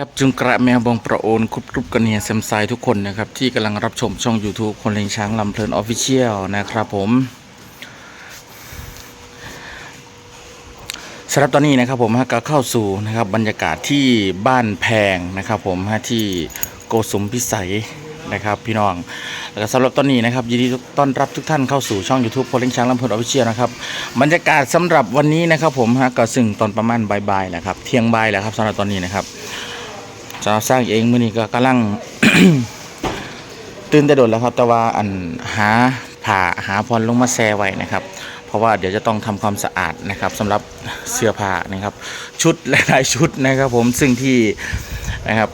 ครับจึงกระแมวบองประโอนครุบกรุบกันเนียเซมไซทุกคนนะครับ ที่กำลังรับชมช่อง YouTube คนเลี้ยงช้างลำเพลินออฟฟิเชียลนะครับผมสำหรับตอนนี้นะครับผมฮะก็เข้าสู่นะครับบรรยากาศที่บ้านแพงนะครับผมที่โกสุมพิสัยนะครับพี่น้องแล้วก็สำหรับตอนนี้นะครับยินดีต้อนรับทุกท่านเข้าสู่ช่อง YouTube คนเลี้ยงช้างลำเพลินออฟฟิเชียลนะครับบรรยากาศสำหรับวันนี้นะครับผมฮะก็ซึ่งตอนประมาณบ่ายๆแหละครับเที่ยงบ่ายแหละครับสำหรับตอนนี้นะครับ สาวสร้างเองมื้อนี้ก็กำลัง ตื่นแต่โดดแล้วครับ แต่ว่าอันหาผ่าหาพรลงมาแซ่ไว้นะครับ เพราะว่าเดี๋ยวจะต้องทำความสะอาดนะครับสำหรับเสื้อผ้านะครับ ชุดหลายๆชุดนะครับ ผมซึ่งที่นะครับ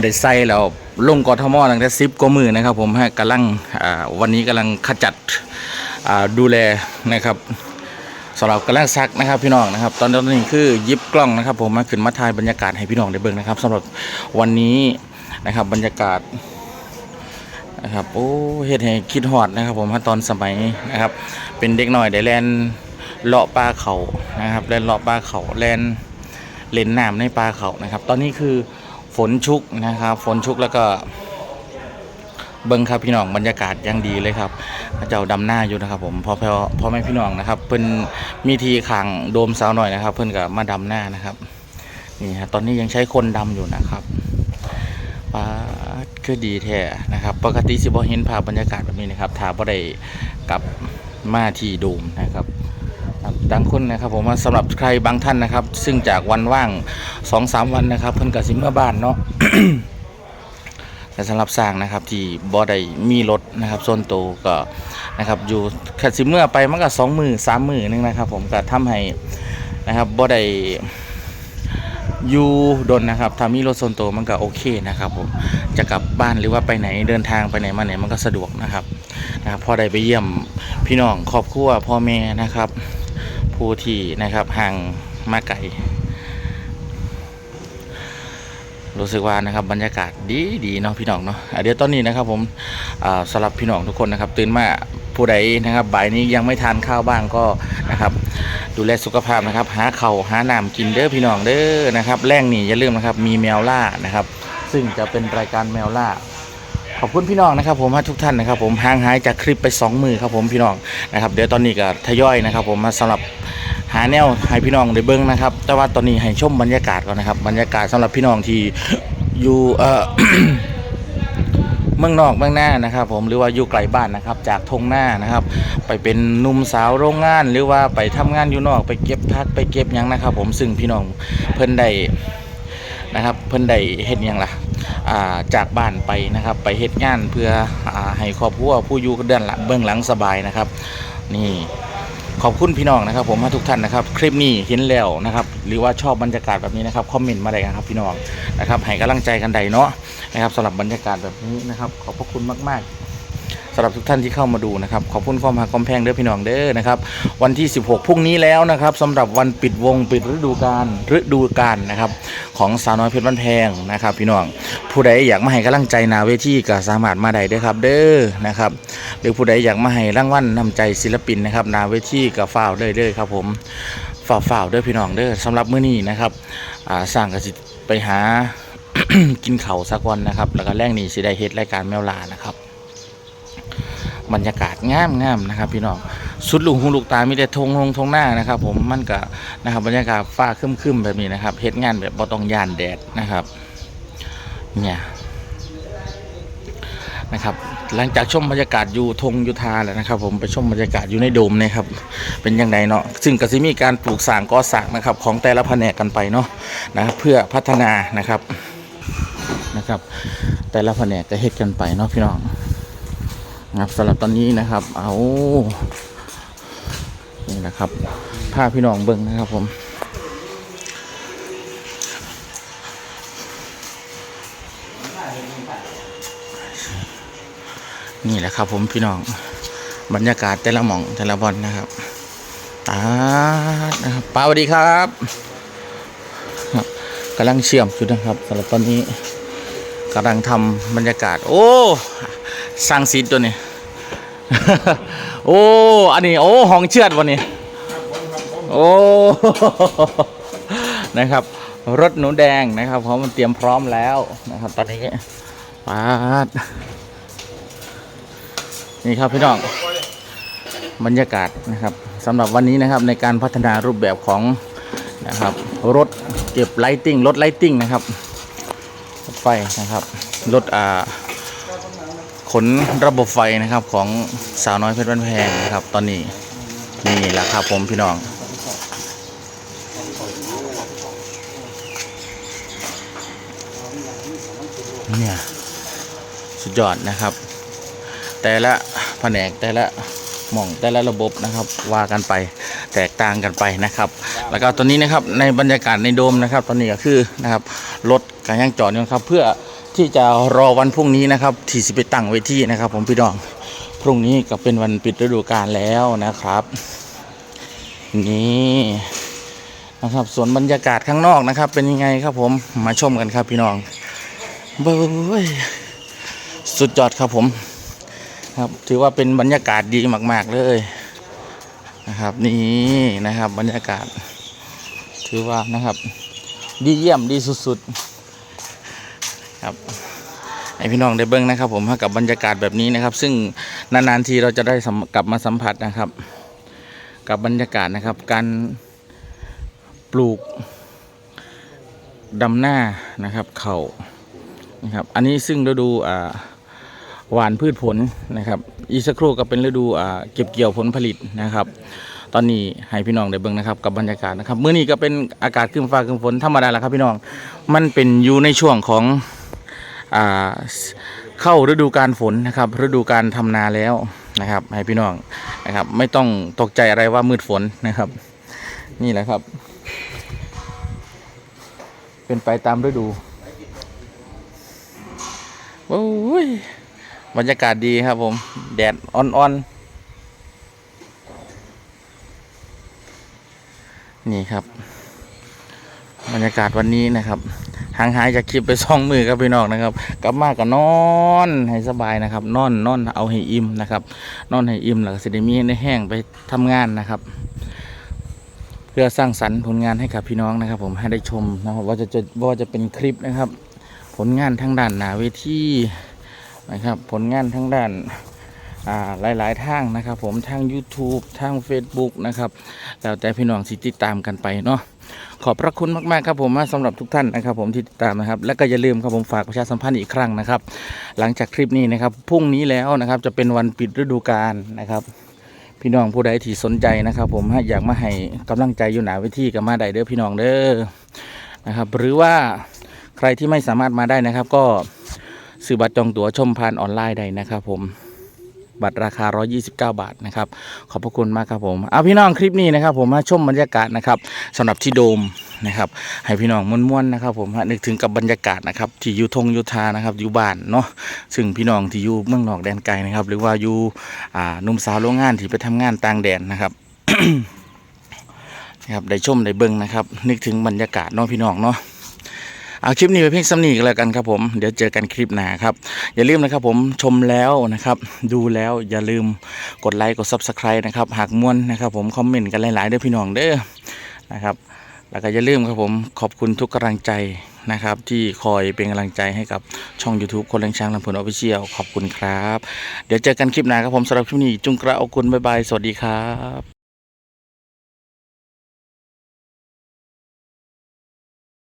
ได้ใส่แล้วลงกทมอตั้งแต่ซิปกว่ามือนะครับ ผมฮะกำลังวันนี้กำลังขจัดดูแลนะครับำหรับกำลังซักนะครับพี่น้องนะครับ ตอนนี้คือยิบกล้องนะครับ ผมมาขึ้นมาถ่ายบรรยากาศให้พี่น้องได้เบิ่งนะครับสำหรับวันนี้นะครับบรรยากาศนะครับโอ้เฮ็ดให้คิดฮอดนะครับ ผมตอนสมัยนะครับ เป็นเด็กหน่อยได้แลนเลาะปลาเขานะครับแลนเลาะปลาเขาแลนเล่นน้ำในปลาเขานะครับ ตอนนี้คือฝนชุกนะครับ ฝนชุกแล้วก็ เบิ้งครับพี่น้องบรรยากาศยังดีเลยครับเจ้าดำหน้าอยู่นะครับ ผมพอพอพ่อแม่พี่น้องนะครับ เพิ่นมีทีขังโดมสาวหน่อยนะครับ เพิ่นก็มาดำหน้านะครับนี่ฮะตอนนี้ยังใช้คนดำอยู่นะครับป้าคือดีแท้นะครับ ปกติสิบ่เห็นภาพบรรยากาศแบบนี้นะครับถ้าบ่ได้กลับมาที่โดมนะครับดังคนนะครับผมว่าสำหรับใครบางท่านนะครับ ซึ่งจากวันว่างสองสามวันนะครับ เพิ่นก็สิเมื่อบ้านเนาะ แต่สำหรับสร้างนะครับที่บ่ได้มีรถนะครับส่วนตัวก็นะครับอยู่แค่สิเมื่อไปมันก็สองมือสามมือนึงนะครับ ผมก็ทำให้นะครับบ่ได้อยู่ดนนะครับถ้ามีรถส่วนตัวมันก็โอเคนะครับผมจะกลับบ้านหรือว่าไปไหนเดินทางไปไหนมาไหนมันก็สะดวกนะครับนะครับพอได้ไปเยี่ยมพี่น้องครอบครัวพ่อแม่นะครับ ผู้ที่นะครับห่างมาไกล รู้สึกว่านะครับบรรยากาศดีดีเนาะพี่น้องเนาะเดี๋ยวตอนนี้นะครับผมสำหรับพี่น้องทุกคนนะครับ ตื่นมาผู้ใดนะครับบ่ายนี้ยังไม่ทานข้าวบ้างก็นะครับดูแลสุขภาพนะครับ หาเข่าหาน้ำกินเด้อพี่น้องเด้อนะครับแรงนี่อย่าลืมนะครับมีแมวล่านะครับ ซึ่งจะเป็นรายการแมวล่าขอบคุณพี่น้องนะครับผมทุกท่านนะครับ ผมห่างหายจากคลิปไปสองมือครับผมพี่น้องนะครับ เดี๋ยวตอนนี้ก็ทยอยนะครับ ผมมาสำหรับ หาแนวให้พี่น้องได้เบิ่งนะครับ แต่ว่าตอนนี้ให้ชมบรรยากาศก่อนนะครับ บรรยากาศสำหรับพี่น้องที่อยู่เอ่อเมืองนอกเมืองหน้านะครับ ผมหรือว่าอยู่ไกลบ้านนะครับ จากทงหน้านะครับ ไปเป็นหนุ่มสาวโรงงาน หรือว่าไปทำงานอยู่นอกไปเก็บพักไปเก็บยังนะครับ ผมซึ่งพี่น้องเพิ่นได้นะครับ เพิ่นได้เฮ็ดหยังล่ะจากบ้านไปนะครับ ไปเฮ็ดงานเพื่ออให้ครอบครัวผู้อยู่เดือนหลังเบื้องหลังสบายนะครับ นี่ ขอบคุณพี่น้องนะครับ ผมทุกท่านนะครับ คลิปนี้เห็นแล้วนะครับ หรือว่าชอบบรรยากาศแบบนี้นะครับคอมเมนต์มาได้นะครับพี่น้องนะครับให้กำลังใจกันใดเนาะนะครับสำหรับบรรยากาศแบบนี้นะครับ ขอบพระคุณมาก ๆ สำหรับทุกท่านที่เข้ามาดูนะครับขอบคุณความหักความแพงเด้อพี่น้องเด้อนะครับวันที่ 16พรุ่งนี้แล้วนะครับสำหรับวันปิดวงปิดฤดูกาลฤดูกาลนะครับของสาวน้อยเพชรบ้านแพงนะครับพี่น้องผู้ใดอยากมาให้กำลังใจนาเวทีก็สามารถมาได้เด้อครับเด้อนะครับหรือผู้ใดอยากมาให้รางวัลนำใจศิลปินนะครับนาเวทีกับฝ้าวเด้อเด้อครับผมฝ้าวฝ้าวเด้อพี่น้องเด้อสำหรับมื้อนี้นะครับสร้างกสิไปหากินเข่าสักวันนะครับ แล้วก็แรงนี้สิได้เฮ็ดรายการแมวลานะครับ บรรยากาศงามงามนะครับ พี่น้องสุดลุงหูลูกตามีแต่ทงลงทงหน้านะครับ ผมมันก็นะครับบรรยากาศฟ้าครึมๆแบบนี้นะครับเฮ็ดงานแบบบ่ต้องย่านแดดนะครับเนี่ยนะครับหลังจากชมบรรยากาศอยู่ทงอยุทาแล้วนะครับ ผมไปชมบรรยากาศอยู่ในโดมนะครับ เป็นยังไงเนาะซึ่งก็จะมีการปลูกสางก่อสางนะครับ ของแต่ละแผนกกันไปเนาะนะเพื่อพัฒนานะครับนะครับ แต่ละแผนกก็เฮ็ดกันไปเนาะพี่น้อง นะครับสำหรับตอนนี้นะครับ เอานี่นะครับพาพี่น้องเบิ้งนะครับผมนี่แหละครับผมพี่น้องบรรยากาศแต่ละหม่องแต่ละบอลนะครับตานะครับป้าสวัสดีครับครับกำลังเชื่อมอยู่นะครับสำหรับตอนนี้กำลังทำบรรยากาศ โอ้ สร้างซีดตัวนี้ โอ้อันนี้โอ้ห้องเชือดวันนี้โอ้นะครับรถหนูแดงนะครับเพราะมันเตรียมพร้อมแล้วนะครับ ตอนนี้ปาดนี่ครับพี่น้องบรรยากาศนะครับสำหรับวันนี้นะครับในการพัฒนารูปแบบของนะครับรถเก็บไลติ้งรถไลติ้งนะครับรถไฟนะครับรถอ่า ขนระบบไฟนะครับของสาวน้อยเพชรบ้านแพงนะครับ ตอนนี้นี่แหละครับผมพี่น้อง เนี่ยสุดยอดนะครับ แต่ละแผนกแต่ละหม่องแต่ละระบบนะครับว่ากันไปแตกต่างกันไปนะครับ แล้วก็ตอนนี้นะครับในบรรยากาศในโดมนะครับ ตอนนี้ก็คือนะครับรถ การย่างจอดอยู่นะครับเพื่อที่จะรอวันพรุ่งนี้นะครับที่สิไปตั้งเวทีนะครับ ผมพี่น้องพรุ่งนี้ก็เป็นวันปิดฤดูกาลแล้วนะครับ นี่นะครับส่วนบรรยากาศข้างนอกนะครับ เป็นยังไงครับผมมาชมกันครับพี่น้องเบ้ยสุดยอดครับผม ครับถือว่าเป็นบรรยากาศดีมาก ๆ เลยนะครับนี่นะครับบรรยากาศ ถือว่านะครับ ดีเยี่ยมดีสุด ๆ ครับให้พี่น้องได้เบิ้งนะครับ ผมกับบรรยากาศแบบนี้นะครับ ซึ่งนานๆทีเราจะได้กลับมาสัมผัสนะครับ กับบรรยากาศนะครับ การปลูกดำหน้านะครับ เขา่านะครับ อันนี้ซึ่งฤดูอ่าหวานพืชผลนะครับ อีกสักครู่ก็เป็นฤดูอ่าเก็บเกี่ยวผลผลิตนะครับ ตอนนี้ให้พี่น้องได้เบิ่งนะครับ กับบรรยากาศนะครับเมื้อนี้ก็เป็นอากาศครึ้มฟ้าครึ้มฝนธรรมดาแหละครับพี่น้องมันเป็นอยู่ในช่วงของ เข้าฤดูการฝนนะครับ ฤดูการทำนาแล้วนะครับ ให้พี่น้องนะครับ ไม่ต้องตกใจอะไรว่ามืดฝนนะครับ นี่แหละครับ เป็นไปตามฤดูโอ้ยบรรยากาศดีครับผม แดดอ่อนๆนี่ครับ บรรยากาศวันนี้นะครับ ห่างหายจากคลิปไปสองมือครับพี่น้องนะครับ กลับมาก็นอนให้สบายนะครับ นอนนอนเอาให้อิ่มนะครับ นอนให้อิ่มแล้วก็สิได้มีได้แห้งไปทำงานนะครับ เพื่อสร้างสรรค์ผลงานให้กับพี่น้องนะครับ ผมให้ได้ชมนะครับว่าจะจะว่าจะเป็นคลิปนะครับ ผลงานทั้งด้านหนาเวทีนะครับ ผลงานทั้งด้านอ่าหลายๆทางนะครับ ผมทาง YouTube ทาง Facebook นะครับแล้วแต่พี่น้องสิติดตามกันไปเนาะ ขอบพระคุณมากๆครับผมสำหรับทุกท่านนะครับ ผมที่ติดตามนะครับ และก็อย่าลืมครับผมฝากประชาสัมพันธ์อีกครั้งนะครับ หลังจากคลิปนี้นะครับพรุ่งนี้แล้วนะครับจะเป็นวันปิดฤดูกาลนะครับพี่น้องผู้ใดที่สนใจนะครับ ผมอยากมาให้กำลังใจอยู่หนาเวทีกับมาได้เด้อพี่น้องเด้อนะครับ หรือว่าใครที่ไม่สามารถมาได้นะครับ ก็ซื้อบัตรจองตั๋วชมผ่านออนไลน์ได้นะครับ ผม บัตรราคา 129 บาทนะครับขอบพระคุณมากครับผมเอาพี่น้องคลิปนี้นะครับ ผมมาชมบรรยากาศนะครับสำหรับที่โดมนะครับให้พี่น้องม่วนๆนะครับ ผมนึกถึงกับบรรยากาศนะครับที่อยู่ทงยูทานะครับอยู่บ้านเนาะซึ่งพี่น้องที่อยู่เมืองนอกแดนไกลนะครับ หรือว่าอยู่นุ่มสาวโรงงานที่ไปทำงานต่างแดนนะครับนะครับได้ชมได้เบิ่งนะครับ นึกถึงบรรยากาศเนาะพี่น้องเนาะ เอาคลิปนี้ไปเพียงสำนีกันแล้วกันครับผม เดี๋ยวเจอกันคลิปหน้าครับ อย่าลืมนะครับผมชมแล้วนะครับ ดูแล้วอย่าลืมกดไลค์กด Subscribe นะครับ หากม่วนนะครับผมคอมเมนต์กันหลายๆเด้อพี่น้องเด้อนะครับแล้วก็อย่าลืมครับผมขอบคุณทุกกำลังใจนะครับ ที่คอยเป็นกำลังใจให้กับช่อง YouTube คนเลี้ยงช้างลำพูนออฟฟิเชียลขอบคุณครับ เดี๋ยวเจอกันคลิปหน้าครับผมสำหรับคลิปนี้จุงกระเอาคุณบ๊ายบาย สวัสดีครับ